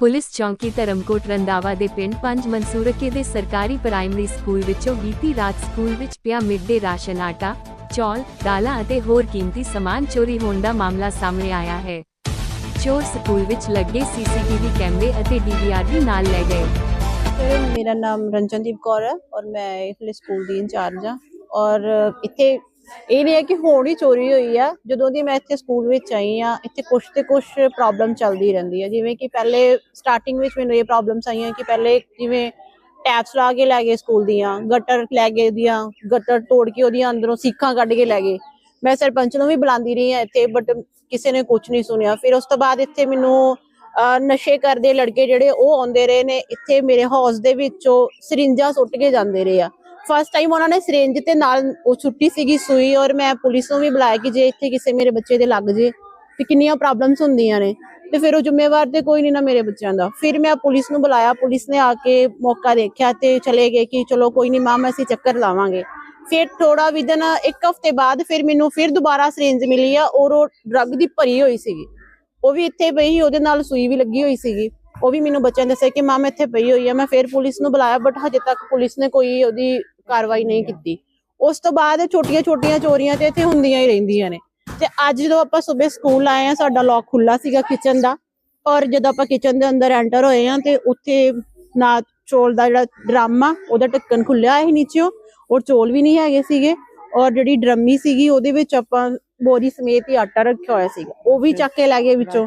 Police ਚੌਂਕੀ ਧਰਮਕੋਟ ਰੰਦਾਵਾ ਦੇ ਪਿੰਡ ਪੰਜ ਮਨਸੂਰਕੇ ਦੇ ਸਰਕਾਰੀ ਪ੍ਰਾਇਮਰੀ ਸਕੂਲ ਵਿੱਚੋਂ ਬੀਤੀ ਰਾਤ ਸਕੂਲ ਵਿੱਚ ਪਿਆ ਮਿਡ ਰਾਸ਼ਨ ਆਟਾ, ਚੌਲ, ਦਾਲਾਂ ਅਤੇ ਹੋਰ ਕੀਮਤੀ ਸਮਾਨ ਚੋਰੀ ਹੋਣ ਦਾ ਮਾਮਲਾ ਸਾਹਮਣੇ ਆਇਆ ਹੈ। ਚੋਰ ਸਕੂਲ ਵਿੱਚ ਲੱਗੇ ਸੀਸੀਟੀਵੀ ਕੈਮਰੇ ਅਤੇ ਡੀਵੀਆਰ ਵੀ ਨਾਲ ਲੈ ਗਏ। ਮੇਰਾ ਨਾਮ ਰੰਜਨਦੀਪ ਕੌਰ ਹੈ ਔਰ ਮੈਂ ਇਸ ਸਕੂਲ ਦੀ ਇੰਚਾਰਜ ਹਾਂ ਔਰ ਇੱਥੇ ਇਹ ਨਹੀਂ ਹੈ ਕਿ ਹੁਣ ਹੀ ਚੋਰੀ ਹੋਈ ਆ, ਜਦੋਂ ਦੀ ਮੈਂ ਇੱਥੇ ਸਕੂਲ ਵਿੱਚ ਆਈ ਆ, ਇੱਥੇ ਕੁਛ ਤੇ ਕੁਛ ਪ੍ਰੋਬਲਮ ਚੱਲਦੀ ਰਹਿੰਦੀ ਹੈ ਜਿਵੇਂ ਕਿ ਪਹਿਲੇ ਸਟਾਰਟਿੰਗ ਵਿੱਚ ਮੈਨੂੰ ਇਹ ਪ੍ਰੋਬਲਮਸ ਆਈਆਂ ਕਿ ਪਹਿਲੇ ਜਿਵੇਂ ਟੈਪਸ ਲਾ ਕੇ ਲੈ ਗਏ ਸਕੂਲ ਦੀਆਂ ਗਟਰ ਲੈ ਗਏ ਦੀਆਂ ਗਟਰ ਤੋੜ ਕੇ ਉਹਦੀਆਂ ਅੰਦਰੋਂ ਸੀਖਾਂ ਕੱਢ ਕੇ ਲੈ ਗਏ। ਮੈਂ ਸਰਪੰਚ ਨੂੰ ਵੀ ਬੁਲਾਉਂਦੀ ਰਹੀ ਆ ਇੱਥੇ ਬਟ ਕਿਸੇ ਨੇ ਕੁਝ ਨਹੀਂ ਸੁਣਿਆ। ਫਿਰ ਉਸ ਤੋਂ ਬਾਅਦ ਇੱਥੇ ਮੈਨੂੰ ਨਸ਼ੇ ਕਰਦੇ ਲੜਕੇ ਜਿਹੜੇ ਉਹ ਆਉਂਦੇ ਰਹੇ ਨੇ, ਇੱਥੇ ਮੇਰੇ ਹਾਊਸ ਦੇ ਵਿੱਚੋਂ ਸਰਿੰਜਾਂ ਸੁੱਟ ਕੇ ਜਾਂਦੇ ਰਹੇ ਆ। ਫਸਟ ਟਾਈਮ ਉਹਨਾਂ ਨੇ ਸਰਿੰਜ ਤੇ ਨਾਲ ਉਹ ਛੁੱਟੀ ਸੀਗੀ ਸੂਈ ਔਰ ਮੈਂ ਪੁਲਿਸ ਨੂੰ ਵੀ ਬੁਲਾਇਆ ਕਿ ਜੇ ਇੱਥੇ ਕਿਸੇ ਮੇਰੇ ਬੱਚੇ ਦੇ ਲੱਗ ਜੇ ਤੇ ਕਿੰਨੀਆਂ ਪ੍ਰੋਬਲਮਸ ਹੁੰਦੀਆਂ ਨੇ। ਤੇ ਫਿਰ ਉਹ ਜ਼ਿੰਮੇਵਾਰ ਤੇ ਕੋਈ ਨਹੀਂ ਨਾ ਮੇਰੇ ਬੱਚਿਆਂ ਦਾ। ਫਿਰ ਮੈਂ ਪੁਲਿਸ ਨੂੰ ਬੁਲਾਇਆ ਪੁਲਿਸ ਨੇ ਆ ਕੇ ਮੌਕਾ ਦੇਖਿਆ ਤੇ ਚਲੇ ਗਏ ਕਿ ਚਲੋ ਕੋਈ ਨਹੀਂ ਮਾਮ ਅਸੀਂ ਚੱਕਰ ਲਾਵਾਂਗੇ। ਫਿਰ ਥੋੜਾ ਵਿਦਨ ਇੱਕ ਹਫ਼ਤੇ ਬਾਅਦ ਫਿਰ ਮੈਨੂੰ ਫਿਰ ਦੁਬਾਰਾ ਸਰਿੰਜ ਮਿਲੀ ਆ ਔਰ ਉਹ ਡਰੱਗ ਦੀ ਭਰੀ ਹੋਈ ਸੀਗੀ। ਉਹ ਵੀ ਇੱਥੇ ਪਈ ਸੀ, ਉਹਦੇ ਨਾਲ ਸੂਈ ਵੀ ਲੱਗੀ ਹੋਈ ਸੀਗੀ। ਉਹ ਵੀ ਮੈਨੂੰ ਬੱਚਿਆਂ ਨੇ ਦੱਸਿਆ ਕਿ ਮਾਮ ਇੱਥੇ ਪਈ ਹੋਈ ਆ। ਮੈਂ ਫਿਰ ਪੁਲਿਸ ਨੂੰ ਬੁਲਾਇਆ ਬਟ ਹਜੇ ਤੱਕ ਪੁਲਿਸ ਨੇ ਕੋਈ ਉਹਦੀ ਕਾਰਵਾਈ ਨਹੀਂ ਕੀਤੀ। ਉਸ ਤੋਂ ਬਾਅਦ ਛੋਟੀਆਂ ਛੋਟੀਆਂ ਚੋਰੀਆਂ ਤੇ ਇੱਥੇ ਹੁੰਦੀਆਂ ਹੀ ਰਹਿੰਦੀਆਂ ਨੇ। ਤੇ ਅੱਜ ਜਦੋਂ ਆਪਾਂ ਸਵੇਰ ਸਕੂਲ ਆਏ ਆ ਸਾਡਾ ਲੌਕ ਖੁੱਲਾ ਸੀਗਾ ਕਿਚਨ ਦਾ। ਔਰ ਜਦੋਂ ਆਪਾਂ ਕਿਚਨ ਦੇ ਅੰਦਰ ਐਂਟਰ ਹੋਏ ਆ ਤੇ ਉੱਥੇ ਨਾ ਚੋਲ ਦਾ ਜਿਹੜਾ ਡਰਾਮਾ ਉਹਦਾ ਢੱਕਣ ਖੁੱਲਿਆ ਸੀ ਨੀਚੇੋਂ ਔਰ ਚੋਲ ਵੀ ਨਹੀਂ ਹੈਗੇ ਸੀਗੇ। ਔਰ ਜਿਹੜੀ ਡਰਮੀ ਸੀਗੀ ਉਹਦੇ ਵਿੱਚ ਆਪਾਂ ਬੋਰੀ ਸਮੇਤ ਹੀ ਆਟਾ ਰੱਖਿਆ ਹੋਇਆ ਸੀਗਾ। ਉਹ ਵੀ ਚੱਕ ਕੇ ਲੈ ਗਏ ਵਿੱਚੋਂ।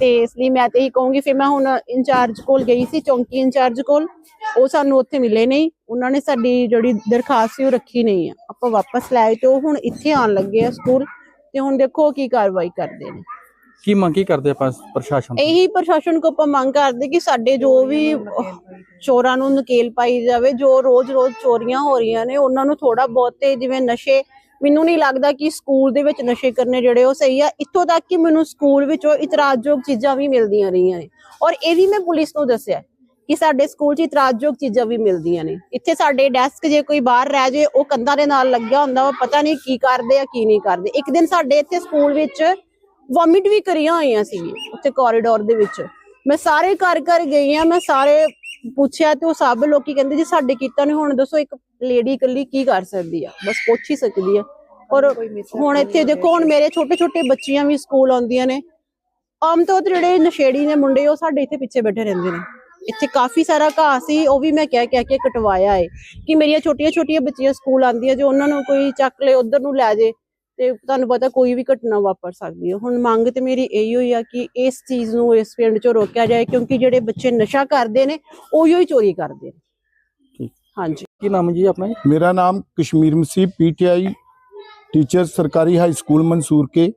ਤੇ ਇਸ ਲਈ ਮੈਂ ਤੇ ਹੀ ਕਹੂੰਗੀ ਫਿਰ ਮੈਂ ਹੁਣ ਇੰਚਾਰਜ ਕੋਲ ਗਈ ਸੀ ਚੌਂਕੀ ਇੰਚਾਰਜ ਕੋਲ ਉਹ ਸਾਨੂੰ ਉੱਥੇ ਮਿਲੇ ਨਹੀਂ। ਉਹਨਾਂ ਨੇ ਸਾਡੀ ਜਿਹੜੀ ਦਰਖਾਸਤ ਸੀ ਉਹ ਰੱਖੀ ਨਹੀਂ ਆ। ਆਪਾਂ ਵਾਪਸ ਲੈ ਆਏ ਤੇ ਉਹ ਹੁਣ ਇੱਥੇ ਆਉਣ ਲੱਗੇ ਆ ਸਕੂਲ ਤੇ ਹੁਣ ਦੇਖੋ ਕੀ ਕਾਰਵਾਈ ਕਰਦੇ ਨੇ। ਕੀ ਮੰਗ ਕੀ ਕਰਦੇ ਆਪਾਂ ਪ੍ਰਸ਼ਾਸਨ? ਇਹੀ ਪ੍ਰਸ਼ਾਸਨ ਕੋ ਆਪਾਂ ਮੰਗ ਕਰਦੇ ਕਿ ਸਾਡੇ ਜੋ ਵੀ ਚੋਰਾਂ ਨੂੰ ਨਕੇਲ ਪਾਈ ਜਾਵੇ ਜੋ ਰੋਜ਼-ਰੋਜ਼ ਚੋਰੀਆਂ ਹੋ ਰਹੀਆਂ ਨੇ ਉਹਨਾਂ ਨੂੰ ਥੋੜਾ ਬਹੁਤ ਤੇ ਜਿਵੇਂ ਨਸ਼ੇ ਮੈਨੂੰ ਨਹੀਂ ਲੱਗਦਾ ਕਿ ਸਕੂਲ ਦੇ ਵਿੱਚ ਨਸ਼ੇ ਕਰਨੇ ਜਿਹੜੇ ਉਹ ਸਹੀ ਆ। ਇੱਥੋਂ ਤੱਕ ਕਿ ਮੈਨੂੰ ਸਕੂਲ ਵਿੱਚੋਂ ਇਤਰਾਜ਼ਯੋਗ ਚੀਜ਼ਾਂ ਵੀ ਮਿਲਦੀਆਂ ਰਹੀਆਂ ਨੇ। ਔਰ ਇਹ ਵੀ ਮੈਂ ਪੁਲਿਸ ਨੂੰ ਦੱਸਿਆ ਕਿ ਸਾਡੇ ਸਕੂਲ 'ਚ ਇਤਰਾਜ਼ਯੋਗ ਚੀਜ਼ਾਂ ਵੀ ਮਿਲਦੀਆਂ ਨੇ। ਇੱਥੇ ਸਾਡੇ ਡੈਸਕ ਜੇ ਕੋਈ ਬਾਹਰ ਰਹਿ ਜੇ, ਉਹ ਕੰਧਾਂ ਦੇ ਨਾਲ ਲੱਗਿਆ ਹੁੰਦਾ ਵਾ, ਪਤਾ ਨਹੀਂ ਕੀ ਕਰਦੇ ਆ, ਕੀ ਨਹੀਂ ਕਰਦੇ। ਇੱਕ ਦਿਨ ਸਾਡੇ ਇੱਥੇ ਸਕੂਲ ਵਿੱਚ ਵੋਮਿਟ ਵੀ ਕਰੀਆਂ ਹੋਈਆਂ ਸੀ ਉੱਥੇ ਕੋਰੀਡੋਰ ਦੇ ਵਿੱਚ। ਮੈਂ ਸਾਰੇ ਘਰ ਘਰ ਗਈ ਆ, ਮੈਂ ਸਾਰੇ ਪੁੱਛਿਆ ਤੇ ਉਹ ਸਭ ਲੋਕੀ ਕਹਿੰਦੇ ਜੀ ਸਾਡੇ ਕੀਤਾ ਨਹੀਂ ਹੁਣ ਦੱਸੋ ਇੱਕ ਲੇਡੀ ਇਕੱਲੀ ਕੀ ਕਰ ਸਕਦੀ ਆ? ਬਸ ਪੁੱਛ ਹੀ ਸਕਦੀ ਆ। ਔਰ ਹੁਣ ਇੱਥੇ ਦੇਖੋ ਹੁਣ ਮੇਰੇ ਛੋਟੇ ਛੋਟੇ ਬੱਚੀਆਂ ਵੀ ਸਕੂਲ ਆਉਂਦੀਆਂ ਨੇ। ਆਮ ਤੌਰ ਤੇ ਜਿਹੜੇ ਨਸ਼ੇੜੀ ਨੇ ਮੁੰਡੇ ਉਹ ਸਾਡੇ ਇੱਥੇ ਪਿੱਛੇ ਬੈਠੇ ਰਹਿੰਦੇ ਨੇ। ਇੱਥੇ ਕਾਫੀ ਸਾਰਾ ਘਾਹ ਸੀ ਉਹ ਵੀ ਮੈਂ ਕਹਿ ਕਹਿ ਕੇ ਕਟਵਾਇਆ ਏ ਕਿ ਮੇਰੀਆਂ ਛੋਟੀਆਂ ਛੋਟੀਆਂ ਬੱਚੀਆਂ ਸਕੂਲ ਆਉਂਦੀਆਂ ਜੇ ਉਹਨਾਂ ਨੂੰ ਕੋਈ ਚੱਕ ਲੇ ਉਧਰ ਨੂੰ ਲੈ ਜੇ। ਤੇ ਤੁਹਾਨੂੰ ਪਤਾ ਕੋਈ ਵੀ ਘਟਨਾ ਵਾਪਰ ਸਕਦੀ ਹੈ। ਹੁਣ ਮੰਗ ਤੇ ਮੇਰੀ ਇਹੀ ਹੋਈ ਆ ਕਿ ਇਸ ਚੀਜ਼ ਨੂੰ ਇਸ ਪਿੰਡ 'ਚੋਂ ਰੋਕਿਆ ਜਾਏ ਕਿਉਂਕਿ ਜਿਹੜੇ ਬੱਚੇ ਨਸ਼ਾ ਕਰਦੇ ਨੇ ਉਹੀਓ ਹੀ ਚੋਰੀ ਕਰਦੇ ਨੇ। ਹਾਂਜੀ। ਕੀ ਨਾਮ ਜੀ ਆਪਣਾ? ਮੇਰਾ ਨਾਮ ਕਸ਼ਮੀਰ ਮਸੀਹ ਪੀਟੀਆਈ ਟੀਚਰ ਸਰਕਾਰੀ high school Mansur Ke.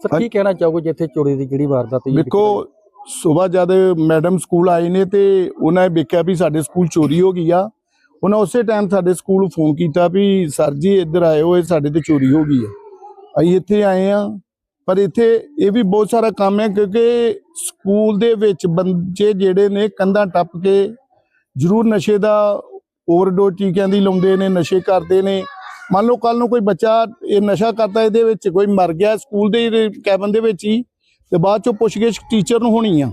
Sir ਕੀ ਕਹਿਣਾ ਚਾਹੋਗੇ ਜਿੱਥੇ ਚੋਰੀ ਦੀ ਜਿਹੜੀ ਵਾਰਦਾਤ ਹੋਈ ਵੇਖੋ ਸਵੇਰ ਜਦ ਮੈਡਮ ਸਕੂਲ ਆਏ ਨੇ ਤੇ ਉਹਨਾਂ ਨੇ ਵੇਖਿਆ ਵੀ ਸਾਡੇ ਸਕੂਲ ਚੋਰੀ ਹੋ ਗਈ ਆ। ਉਹਨਾਂ ਉਸੇ ਟਾਈਮ ਸਾਡੇ ਸਕੂਲ ਫੋਨ ਕੀਤਾ ਵੀ ਸਰ ਜੀ ਇੱਧਰ ਆਏ ਹੋਏ, ਸਾਡੇ ਤੇ ਚੋਰੀ ਹੋ ਗਈ ਆ ਅਸੀਂ ਇੱਥੇ ਆਏ ਆ ਪਰ ਇੱਥੇ ਇਹ ਵੀ ਬਹੁਤ ਸਾਰਾ ਕੰਮ ਹੈ ਕਿਉਂਕਿ ਸਕੂਲ ਦੇ ਵਿੱਚ ਬੱਚੇ ਜਿਹੜੇ ਨੇ ਕੰਧਾਂ ਟੱਪ ਕੇ ਜ਼ਰੂਰ ਨਸ਼ੇ ਦਾ ਓਵਰਡੋਜ਼ ਟੀਕਿਆਂ ਦੀ ਲਾਉਂਦੇ ਨੇ, ਨਸ਼ੇ ਕਰਦੇ ਨੇ। ਮੰਨ ਲਓ ਕੱਲ ਨੂੰ ਕੋਈ ਬੱਚਾ ਇਹ ਨਸ਼ਾ ਕਰਦਾ ਇਹਦੇ ਵਿੱਚ, ਕੋਈ ਮਰ ਗਿਆ ਸਕੂਲ ਦੇ ਕੈਬਨ ਦੇ ਵਿੱਚ ਹੀ, ਤੇ ਬਾਅਦ ਚੋਂ ਪੁੱਛਗਿੱਛ ਟੀਚਰ ਨੂੰ ਹੋਣੀ ਆ।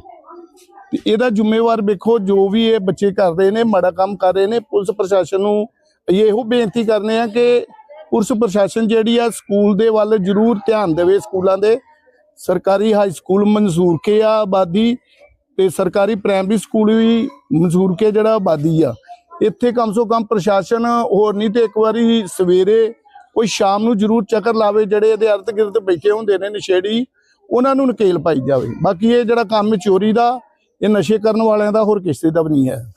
ਤੇ ਇਹਦਾ ਜ਼ਿੰਮੇਵਾਰ ਵੇਖੋ, ਜੋ ਵੀ ਇਹ ਬੱਚੇ ਕਰ ਰਹੇ ਨੇ, ਮਾੜਾ ਕੰਮ ਕਰ ਰਹੇ ਨੇ, ਪੁਲਿਸ ਪ੍ਰਸ਼ਾਸਨ ਨੂੰ ਇਹ ਇਹੋ ਬੇਨਤੀ ਕਰਨੇ ਆ ਕਿ ਪੁਲਿਸ ਪ੍ਰਸ਼ਾਸਨ ਜਿਹੜੀ ਆ, ਸਕੂਲ ਦੇ ਵੱਲ ਜ਼ਰੂਰ ਧਿਆਨ ਦੇਵੇ ਸਕੂਲਾਂ ਦੇ। ਸਰਕਾਰੀ ਹਾਈ ਸਕੂਲ ਮਨਜ਼ੂਰ ਕੇ ਆ ਆਬਾਦੀ ਤੇ ਸਰਕਾਰੀ ਪ੍ਰਾਇਮਰੀ ਸਕੂਲ ਵੀ ਮਨਜ਼ੂਰ ਕੇ ਜਿਹੜਾ ਆਬਾਦੀ ਆ। ਇੱਥੇ ਕਮ ਸੋ ਕਮ ਪ੍ਰਸ਼ਾਸਨ ਹੋਰ ਨਹੀਂ ਤੇ ਇੱਕ ਵਾਰੀ ਸਵੇਰੇ ਕੋਈ ਸ਼ਾਮ ਨੂੰ ਜ਼ਰੂਰ ਚੱਕਰ ਲਾਵੇ, ਜਿਹੜੇ ਇਹਦੇ ਅਰਧ ਗਿਰਦ ਬੈਠੇ ਹੁੰਦੇ ਨੇ ਨਸ਼ੇੜੀ, ਉਹਨਾਂ ਨੂੰ ਨਕੇਲ ਪਾਈ ਜਾਵੇ। ਬਾਕੀ ਇਹ ਜਿਹੜਾ ਕੰਮ ਚੋਰੀ ਦਾ ਇਹ ਨਸ਼ੇ ਕਰਨ ਵਾਲਿਆਂ ਦਾ ਹੋਰ ਕਿਸੇ ਦਾ ਵੀ ਨਹੀਂ ਹੈ।